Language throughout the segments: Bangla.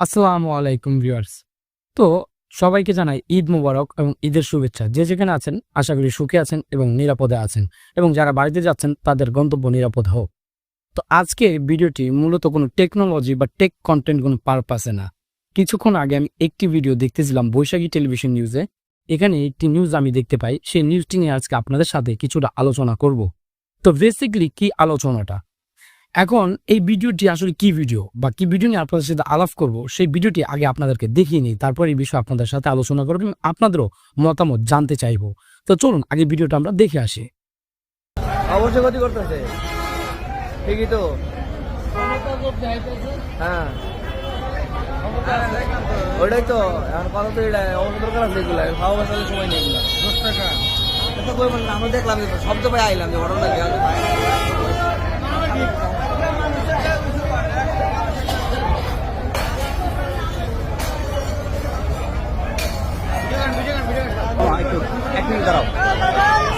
আসসালামু আলাইকুম ভিউয়ার্স। তো সবাইকে জানাই ঈদ মুবারক এবং ঈদের শুভেচ্ছা। যে যেখানে আছেন, আশা করি সুখে আছেন এবং নিরাপদে আছেন এবং যারা বাড়িতে যাচ্ছেন, তাদের গন্তব্য নিরাপদ হোক। তো আজকে ভিডিওটি মূলত কোনো টেকনোলজি বা টেক কন্টেন্ট কোনো পারপাসে না। কিছুক্ষণ আগে আমি একটি ভিডিও দেখতেছিলাম বৈশাখী টেলিভিশন নিউজে এখানে একটি নিউজ আমি দেখতে পাই। সেই নিউজটি নিয়ে আজকে আপনাদের সাথে কিছুটা আলোচনা করব। তো বেসিকলি কি আলোচনাটা? এখন এই ভিডিওটি আসলে কি ভিডিও বা কি ভিডিও নিয়ে আপনাদের সাথে আলাপ করব, সেই ভিডিওটি আগে আপনাদেরকে দেখিয়ে নিই, তারপর এই বিষয়ে আপনাদের সাথে আলোচনা করব এবং আপনাদেরও মতামত জানতে চাইব। তো চলুন, আগে ভিডিওটা আমরা দেখে আসি। হ্যাঁ। দেখলাম শব্দ পাই আইলাম যে ঘটনা এক মিনিট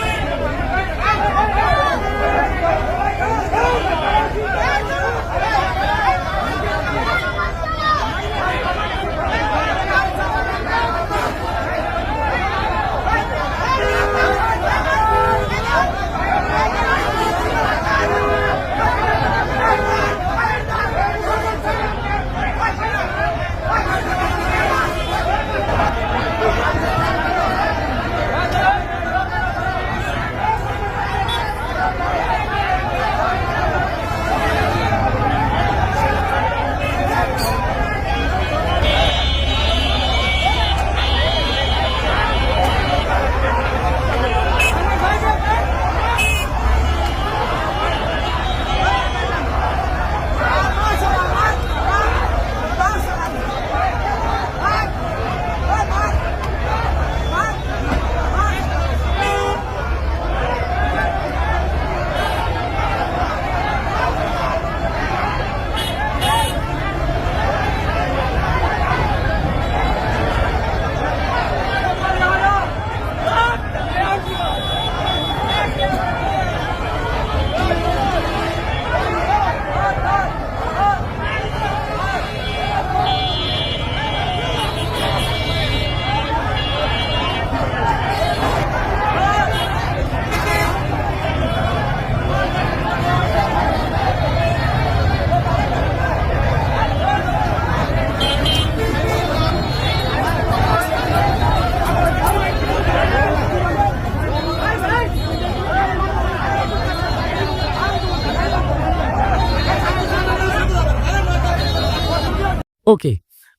ওকে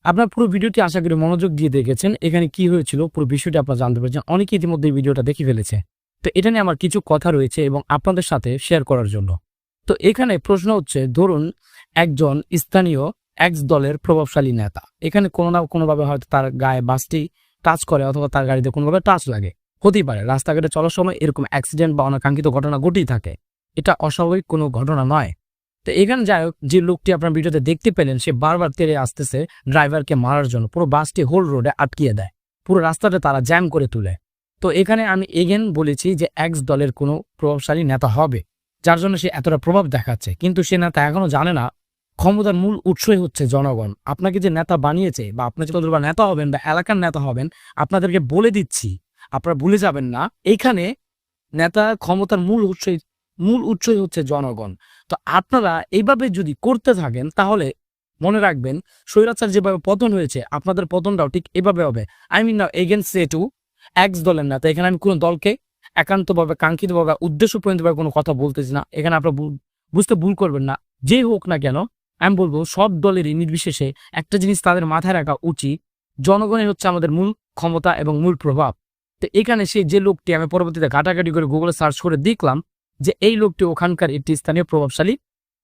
আপনার পুরো ভিডিওটি আশা করি মনোযোগ দিয়ে দেখেছেন। এখানে কি হয়েছিল, পুরো বিষয়টি আপনারা জানতে পেরেছেন। অনেকে ইতিমধ্যে ভিডিওটা দেখে ফেলেছে। তো এটা নিয়ে আমার কিছু কথা রয়েছে এবং আপনাদের সাথে শেয়ার করার জন্য। তো এখানে প্রশ্ন হচ্ছে, ধরুন একজন স্থানীয় এক্স দলের প্রভাবশালী নেতা, এখানে কোনো না কোনোভাবে হয়তো তার গায়ে বাসটি টাচ করে অথবা তার গাড়িতে কোনোভাবে টাচ লাগে। হতেই পারে, রাস্তাঘাটে চলার সময় এরকম অ্যাক্সিডেন্ট বা অনাকাঙ্ক্ষিত ঘটনা ঘটেই থাকে। এটা অস্বাভাবিক কোনো ঘটনা নয়। তো এখানে যাই হোক, যে লোকটি আপনার ভিডিওতে দেখতে পেলেন, সে বারবার তেড়ে আসতেছে ড্রাইভারকে মারার জন্য। পুরো বাসটি হোল রোডে আটকিয়ে দেয়। পুরো রাস্তাটা তারা জ্যাম করে তুলে। তো এখানে আমি এগেন বলেছি যে এক্স দলের কোনো প্রভাবশালী নেতা হবে, যার জন্য সে এতটা প্রভাব দেখাচ্ছে। কিন্তু সে নেতা এখনও জানে না, ক্ষমতার মূল উৎসই হচ্ছে জনগণ। আপনাকে যে নেতা বানিয়েছে বা আপনি যত বা নেতা হবেন বা এলাকার নেতা হবেন, আপনাদেরকে বলে দিচ্ছি, আপনারা ভুলে যাবেন না। এইখানে নেতা ক্ষমতার মূল উৎসই মূল উৎসই হচ্ছে জনগণ। তো আপনারা এইভাবে যদি করতে থাকেন, তাহলে মনে রাখবেন, স্বৈরাচার যেভাবে পতন হয়েছে, আপনাদের পতনটাও ঠিক এভাবে হবে। আই মিন নাও এগেনস্ট সে টু এক্স দলের নেতা, এখানে আমি কোনো দলকে একান্তভাবে, কাঙ্ক্ষিতভাবে উদ্দেশ্য পরিণতভাবে কোনো কথা বলতেছি না। এখানে আপনারা বুঝতে ভুল করবেন না। যে হোক না কেন, আমি বলব, সব দলেরই নির্বিশেষে একটা জিনিস তাদের মাথায় রাখা উচিত জনগণের হচ্ছে আমাদের মূল ক্ষমতা এবং মূল প্রভাব। তো এখানে সেই যে লোকটি, আমি পরবর্তীতে ঘাটাঘাটি করে গুগলে সার্চ করে দেখলাম যে এই লোকটি ওখানকার একটি স্থানীয় প্রভাবশালী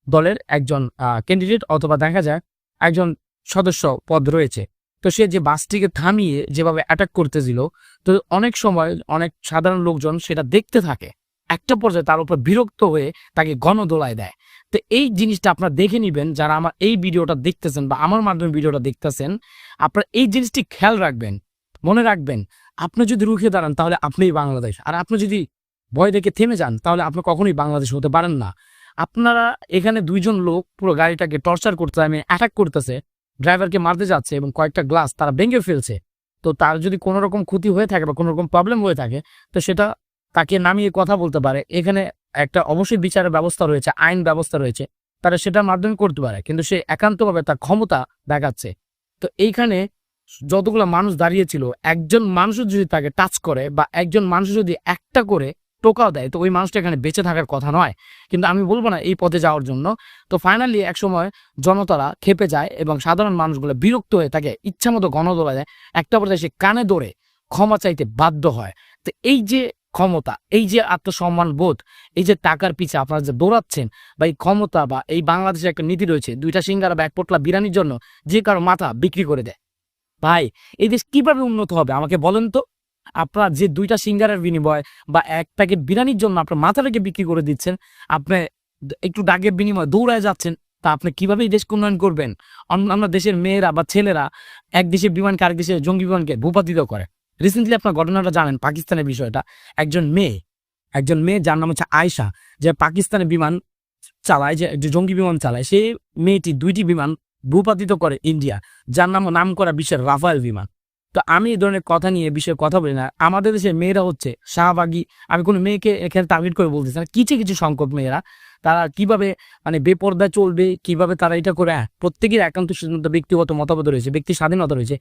দলের একজন ক্যান্ডিডেট অথবা দেখা যায় একজন সদস্য পদ রয়েছে। তো সে যে বাসটিকে থামিয়ে যেভাবে অ্যাটাক করতেছিল, তো অনেক সময় অনেক সাধারণ লোকজন সেটা দেখতে থাকে। একটা পর্যায়ে তার উপর বিরক্ত হয়ে তাকে গণদোলায় দেয়। তো এই জিনিসটা আপনারা দেখে নিবেন, যারা আমার এই ভিডিওটা দেখতেছেন বা আমার মাধ্যমে ভিডিওটা দেখতেছেন, আপনারা এই জিনিসটি খেয়াল রাখবেন, মনে রাখবেন। আপনি যদি রুখে দাঁড়ান তাহলে আপনিই বাংলাদেশ। আর আপনি যদি ভয় দেখে থেমে যান, তাহলে আপনি কখনোই বাংলাদেশ হতে পারেন না। আপনারা এখানে দুইজন লোক পুরো গাড়িটাকে টর্চার করতে আমি অ্যাটাক করতেছে ড্রাইভারকে মারতে যাচ্ছে এবং কয়েকটা গ্লাস তারা ভেঙে ফেলছে। তো তার যদি কোনো রকম ক্ষতি হয়ে থাকে বা কোনো রকম প্রবলেম হয়ে থাকে, তো সেটা তাকে নামিয়ে কথা বলতে পারে। এখানে একটা অবশ্যই বিচারের ব্যবস্থা রয়েছে, আইন ব্যবস্থা রয়েছে, তারা সেটার মাধ্যমে করতে পারে, কিন্তু সে একান্তভাবে তার ক্ষমতা দেখাচ্ছে। তো এইখানে যতগুলো মানুষ দাঁড়িয়েছিল একজন মানুষ যদি তাকে টাচ করে বা একজন মানুষ যদি একটা করে টোকাও দেয়। তো ওই মানুষটা এখানে বেঁচে থাকার কথা নয়। কিন্তু আমি বলব না এই পথে যাওয়ার জন্য। তো ফাইনালি একসময় জনতারা খেপে যায় এবং সাধারণ মানুষগুলো বিরক্ত হয়ে তাকে ইচ্ছা মতো গণদোলা দেয়। একটা পর্যায়ে সে কানে ধরে ক্ষমা চাইতে বাধ্য হয়। তো এই যে ক্ষমতা, এই যে আত্মসম্মান বোধ, এই যে টাকার পিছে আপনারা যে দৌড়াচ্ছেন বা এই ক্ষমতা বা এই বাংলাদেশে একটা নীতি রয়েছে, দুইটা সিঙ্গারা বা এক পোটলা বিরিয়ানির জন্য যে কারও মাথা বিক্রি করে দেয়। ভাই, এই দেশ কীভাবে উন্নত হবে আমাকে বলেন তো। আপনারা যে দুইটা সিঙ্গারের বিনিময় বা এক প্যাকেট বিরিয়ানির জন্য আপনার মাথাটাকে বিক্রি করে দিচ্ছেন, আপনি একটু ডাকের বিনিময় দৌড়ায় যাচ্ছেন, তা আপনি কীভাবে দেশকে উন্নয়ন করবেন? অন্যান্য দেশের মেয়েরা বা ছেলেরা এক দেশের বিমানকে আরেক দেশের জঙ্গি বিমানকে ভূপাতিত করে। রিসেন্টলি আপনার ঘটনাটা জানেন পাকিস্তানের বিষয়টা। একজন মেয়ে একজন মেয়ে যার নাম হচ্ছে আয়শা, যে পাকিস্তানের বিমান চালায়, যে যে জঙ্গি বিমান চালায় সেই মেয়েটি দুইটি বিমান ভূপাতিত করে ইন্ডিয়া, যার নাম নাম করা বিশ্বের রাফায়েল বিমান। তো আমি এই ধরনের কথা নিয়ে বিষয়ে কথা বলি না। আমাদের দেশে মেয়েরা হচ্ছে শাহবাগী। আমি কোনো মেয়েকে এখানে টার্গেট করে বলতেছি না। কিছু কিছু সংকট মেয়েরা তারা কীভাবে মানে বেপর্দায় চলবে কীভাবে তারা এটা করে হ্যাঁ, প্রত্যেকের একান্ত সিদ্ধান্ত ব্যক্তিগত মতামত রয়েছে ব্যক্তি স্বাধীনতা রয়েছে।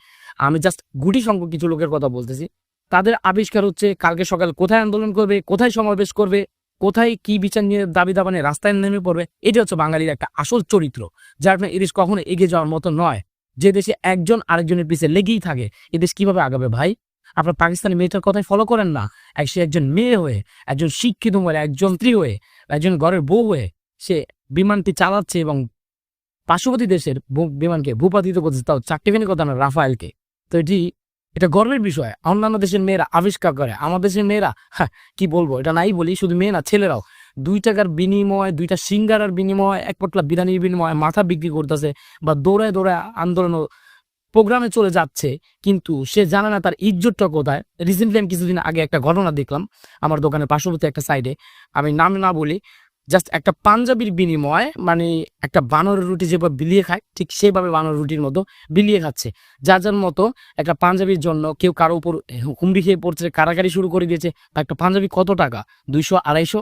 আমি জাস্ট গুটি সংখ্যক কিছু লোকের কথা বলতেছি। তাদের আবিষ্কার হচ্ছে কালকে সকাল কোথায় আন্দোলন করবে কোথায় সমাবেশ করবে কোথায় কি বিচার নিয়ে দাবি দাবানে রাস্তায় নেমে পড়বে এটা হচ্ছে বাঙালির একটা আসল চরিত্র যার ফলে এদেশ কখনো এগিয়ে যাওয়ার মতো নয়। যে দেশে একজন আরেকজনের পিছে লেগেই থাকে এদেশ কীভাবে আগাবে ভাই? আপনার পাকিস্তানি মেয়েটার কথাই ফলো করেন না? এক সে একজন মেয়ে হয়ে, একজন শিক্ষিত হয়ে একজন স্ত্রী হয়ে, একজন ঘরের বউ হয়ে সে বিমানটি চালাচ্ছে এবং পার্শ্ববর্তী দেশের বিমানকে ভূপাতিত করছে তাও চারটি ফেনি কথা না রাফায়েলকে। তো এটি, এটা গর্বের বিষয়। অন্যান্য দেশের মেয়েরা আবিষ্কার করে আমাদের দেশের মেয়েরা হ্যাঁ কি বলব? এটা নাই বলি, শুধু মেয়ে না, ছেলেরাও। দুই টাকার বিনিময়, দুইটা সিঙ্গারার বিনিময়, এক পটলা বিরিয়ানির বিনিময় মাথা বিক্রি করতেছে বা দৌড়ায় দৌড়ায় আন্দোলন প্রোগ্রামে চলে যাচ্ছে। কিন্তু সে জানে না তার ইজ্জতটা কোথায়। রিসেন্টলি আমি কিছুদিন আগে একটা ঘটনা দেখলাম আমার দোকানের পার্শ্ববর্তী একটা সাইডে আমি নাম না বলি জাস্ট একটা পাঞ্জাবির বিনিময় মানে একটা বানর রুটি যেভাবে বিলিয়ে খায়, ঠিক সেভাবে বানর রুটির মতো বিলিয়ে খাচ্ছে। যার যার মতো একটা পাঞ্জাবির জন্য কেউ কারও উপর হুমড়ি খেয়ে পড়ছে কারাকারি শুরু করে দিয়েছে একটা পাঞ্জাবি কত টাকা? দুইশো, আড়াইশো?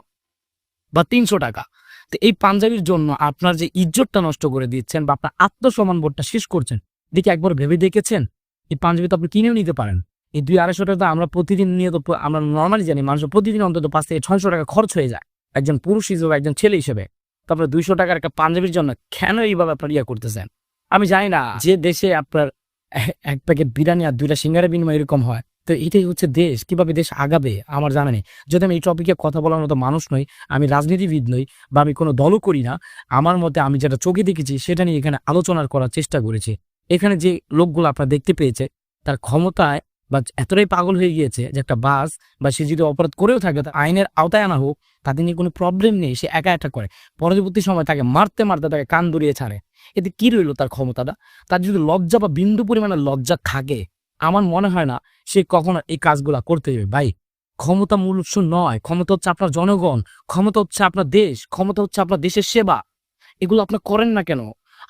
বা তিনশো টাকা। তো এই পাঞ্জাবির জন্য আপনার যে ইজ্জতটা নষ্ট করে দিচ্ছেন বা আপনার আত্মসম্মান বোধটা শেষ করছেন দেখি একবার ভেবে দেখেছেন? এই পাঞ্জাবি তো আপনি কিনেও নিতে পারেন। এই দুই আড়াইশো টাকা আমরা প্রতিদিন নিয়ে তো আমরা নর্মালি জানি মানুষের প্রতিদিন অন্তত পাঁচ থেকে ছয়শো টাকা খরচ হয়ে যায়, একজন পুরুষ হিসেবে, একজন ছেলে হিসেবে। তো আপনার দুইশো টাকার একটা পাঞ্জাবির জন্য কেন এইভাবে আপনার ইয়া করতেছেন? আমি জানি না, যে দেশে আপনার এক প্যাকেট বিরিয়ানি আর দুইটা সিঙ্গারের বিনিময় এরকম হয় তো এটাই হচ্ছে দেশ, কীভাবে দেশ আগাবে আমার জানা নেই। যদি আমি এই টপিকে কথা বলার মতো মানুষ নই, আমি রাজনীতিবিদ নই বা আমি কোনো দলও করি না, আমার মতে আমি যেটা চোখে দেখেছি সেটা নিয়ে এখানে আলোচনার করার চেষ্টা করেছি। এখানে যে লোকগুলো আপনারা দেখতে পেয়েছে, তার ক্ষমতায় বা এতটাই পাগল হয়ে গিয়েছে যে একটা বাস বা সে যদি অপরাধ করেও থাকে আইনের আওতায় আনা হোক তাতে নিয়ে কোনো প্রবলেম নেই, সে একা একা করে। পরবর্তী সময় তাকে মারতে মারতে তাকে কান দuriয়ে ছাড়ে। এতে কি রইল তার ক্ষমতাটা? তার যদি লজ্জা বা বিন্দু পরিমাণে লজ্জা থাকে আমার মনে হয় না সে কখনো এই কাজগুলা করতে যাবে। ভাই, ক্ষমতা মূল উৎস নয়। ক্ষমতা হচ্ছে আপনার জনগণ, ক্ষমতা হচ্ছে আপনার দেশ, ক্ষমতা হচ্ছে আপনার দেশের সেবা। এগুলো আপনি করেন না কেন?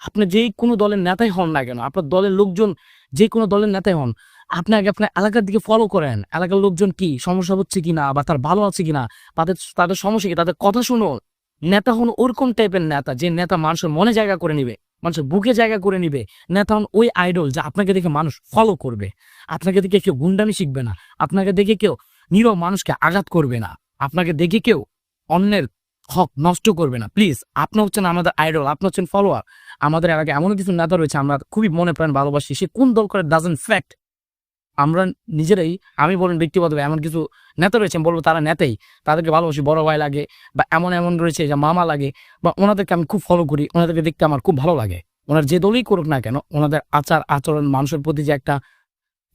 আপনি যেই কোনো দলের নেতাই হন না কেন? আপনার দলের লোকজন যে কোনো দলের নেতাই হন, আপনি আগে আপনার এলাকার দিকে ফলো করেন। এলাকার লোকজন কি, সমস্যা হচ্ছে কিনা বা তার ভালো আছে কিনা? তাদের তাদের সমস্যা কি? তাদের কথা শুনো নেতা হন ওরকম টাইপের নেতা, যে নেতা মানুষের মনে জায়গা করে নিবে। মানুষের বুকে জায়গা করে নিবে। নেতা তখন ওই আইডল যা আপনাকে দেখে মানুষ ফলো করবে। আপনাকে দেখে কেউ গুন্ডামি শিখবে না। আপনাকে দেখে কেউ নীরব মানুষকে আঘাত করবে না। আপনাকে দেখে কেউ অন্যের হক নষ্ট করবে না। প্লিজ আপনি হচ্ছেন আমাদের আইডল আপনি হচ্ছেন ফলোয়ার আমাদের এলাকায় এমন কিছু নেতা রয়েছে, আমরা খুবই মনে প্রাণ ভালোবাসি। সে কোন দল করে ডাজেন ফ্যাক্ট আমরা নিজেরাই, আমি বলেন ব্যক্তিগতভাবে এমন কিছু নেতা রয়েছে বলব তারা নেতাই, তাদেরকে ভালোবাসি, বড় ভাই লাগে বা এমন এমন রয়েছে যে মামা লাগে বা ওনাদেরকে আমি খুব ফলো করি, ওনাদেরকে দেখতে আমার খুব ভালো লাগে। ওনার যে দলই করুক না কেন, ওনাদের আচার, আচরণ, মানুষের প্রতি যে একটা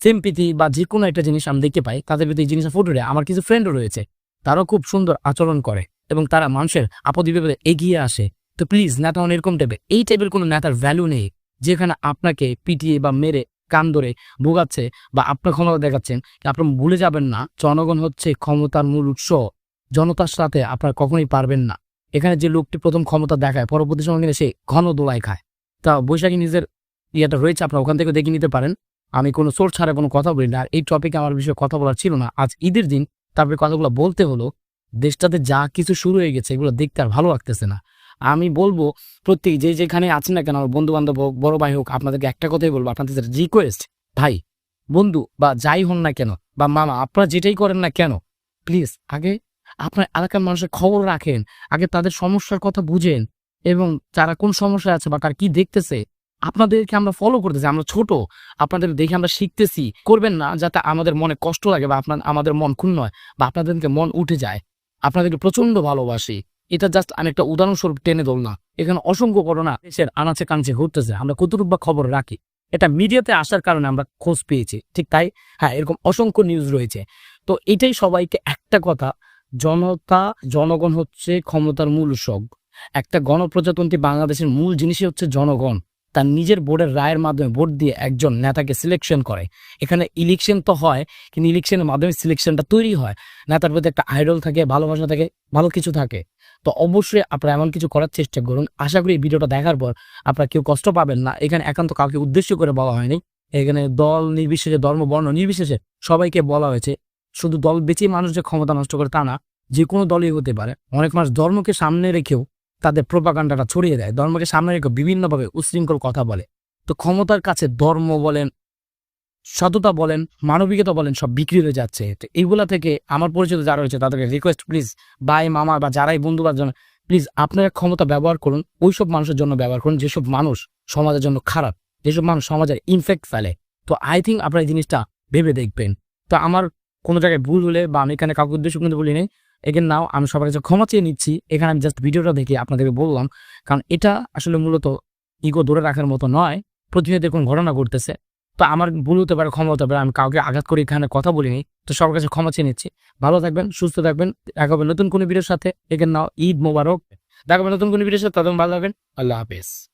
সিম্পিতি বা যে কোনো একটা জিনিস আমি দেখতে পাই, তাদের প্রতি এই জিনিসটা ফুটে। আমার কিছু ফ্রেন্ডও রয়েছে, তারাও খুব সুন্দর আচরণ করে এবং তারা মানুষের আপদ বিপদে এগিয়ে আসে। তো প্লিজ নেতা এরকম টাইপের এই টাইপের কোনো নেতার ভ্যালু নেই, যেখানে আপনাকে পিটিয়ে বা মেরে কান ধরে ভোগাচ্ছে বা আপনার ক্ষমতা দেখাচ্ছেন আপনার ভুলে যাবেন না, জনগণ হচ্ছে ক্ষমতার মূল উৎস। জনতার সাথে আপনার কখনোই পারবেন না। এখানে যে লোকটি প্রথম ক্ষমতা দেখায়, পরবর্তী সময় কিন্তু সে ঘন দোলাই খায়। তা বৈশাখী নিজের ইয়েটা রয়েছে, আপনার ওখান থেকে দেখে নিতে পারেন। আমি কোনো সোর্স ছাড়া কোনো কথা বলি না। আর এই টপিকে আমার বিষয়ে কথা বলার ছিল না। আজ ঈদের দিন তারপরে কথাগুলো বলতে হলো, দেশটাতে যা কিছু শুরু হয়ে গেছে এগুলো দেখতে আর ভালো লাগতেছে না। আমি বলব প্রত্যেক যে যেখানে আছেন না কেন বন্ধু বান্ধব হোক, বড় ভাই হোক, আপনাদেরকে একটা কথাই বলব, আপনাদের রিকোয়েস্ট ভাই, বন্ধু বা যাই হন না কেন বা মামা, আপনারা যেটাই করেন না কেন প্লিজ আগে আপনার এলাকার মানুষের খবর রাখেন, আগে তাদের সমস্যার কথা বুঝেন এবং যারা কোন সমস্যা আছে বা তার কি দেখতেছে, আপনাদেরকে আমরা ফলো করতেছি, আমরা ছোট, আপনাদের দেখে আমরা শিখতেছি, করবেন না যাতে আমাদের মনে কষ্ট লাগে বা আপনার, আমাদের মন ক্ষুণ্ণ হয় বা আপনাদেরকে মন উঠে যায়, আপনাদেরকে প্রচণ্ড ভালোবাসি। এটা জাস্ট আমি একটা উদাহরণস্বরূপ টেনে দল না এখানে অসংখ্য ঘটনা দেশের আনাচে কাঞ্চে ঘটতেছে। আমরা কতটুকু বা খবর রাখি? এটা মিডিয়াতে আসার কারণে আমরা খোঁজ পেয়েছি। ঠিক তাই? হ্যাঁ এরকম অসংখ্য নিউজ রয়েছে। তো এটাই সবাইকে একটা কথা, জনতা, জনগণ হচ্ছে ক্ষমতার মূল উৎসব একটা গণপ্রজাতন্ত্রী বাংলাদেশের মূল জিনিসই হচ্ছে জনগণ। তার নিজের বোর্ডের রায়ের মাধ্যমে ভোট দিয়ে একজন নেতাকে সিলেকশন করে। এখানে ইলেকশন তো হয়, কিন্তু ইলেকশনের মাধ্যমে সিলেকশনটা তৈরি হয়। নেতার প্রতি একটা আইডল থাকে, ভালোবাসা থাকে, ভালো কিছু থাকে। তো অবশ্যই আপনারা এমন কিছু করার চেষ্টা করুন। আশা করি ভিডিওটা দেখার পর আপনারা কেউ কষ্ট পাবেন না। এখানে একান্ত কাউকে উদ্দেশ্য করে বলা হয়নি। এখানে দল নির্বিশেষে, ধর্ম, বর্ণ নির্বিশেষে সবাইকে বলা হয়েছে। শুধু দল বেঁচেই মানুষ যে ক্ষমতা নষ্ট করে তা না, যে কোনো দলই হতে পারে। অনেক মানুষ ধর্মকে সামনে রেখেও তাদের প্রোপাগান্ডাটা ছড়িয়ে দেয়। ধর্মকে সামনে রেখে বিভিন্নভাবে উশৃঙ্খল কথা বলে। তো ক্ষমতার কাছে ধর্ম বলেন, সততা বলেন, মানবিকতা বলেন, সব বিক্রি হয়ে যাচ্ছে। তো এইগুলা থেকে আমার পরিচিত যারা রয়েছে, তাদেরকে রিকোয়েস্ট প্লিজ ভাই, মামা বা যারাই বন্ধু বা প্লিজ আপনারা ক্ষমতা ব্যবহার করুন, ওইসব মানুষের জন্য ব্যবহার করুন, যেসব মানুষ সমাজের জন্য খারাপ, যেসব মানুষ সমাজের ইনফেক্ট ফেলে। তো আই থিঙ্ক আপনারা এই জিনিসটা ভেবে দেখবেন। তো আমার কোনো জায়গায় ভুল হলে বা আমি এখানে কাউকে উদ্দেশ্য কিন্তু বলি নেই এগেন নাও আমি সবার কাছে ক্ষমা চেয়ে নিচ্ছি। এখানে আমি জাস্ট ভিডিওটা দেখে আপনাদেরকে বললাম, কারণ এটা আসলে মূলত ইগো ধরে রাখার মতো নয়। প্রতিনিয়ত কোন ঘটনা ঘটতেছে। তো আমার ভুল হতে পারে, ক্ষমা হতে পারে, আমি কাউকে আঘাত করে এখানে কথা বলিনি। তো সবার কাছে ক্ষমা চেয়ে নিচ্ছি। ভালো থাকবেন, সুস্থ থাকবেন। দেখা হবে নতুন কোনো ভিডিওর সাথে। এখানে নাও ঈদ মোবারক। দেখা হবে নতুন কোনো ভিডিওর সাথে তখন ভালো থাকবেন। আল্লাহ হাফেজ।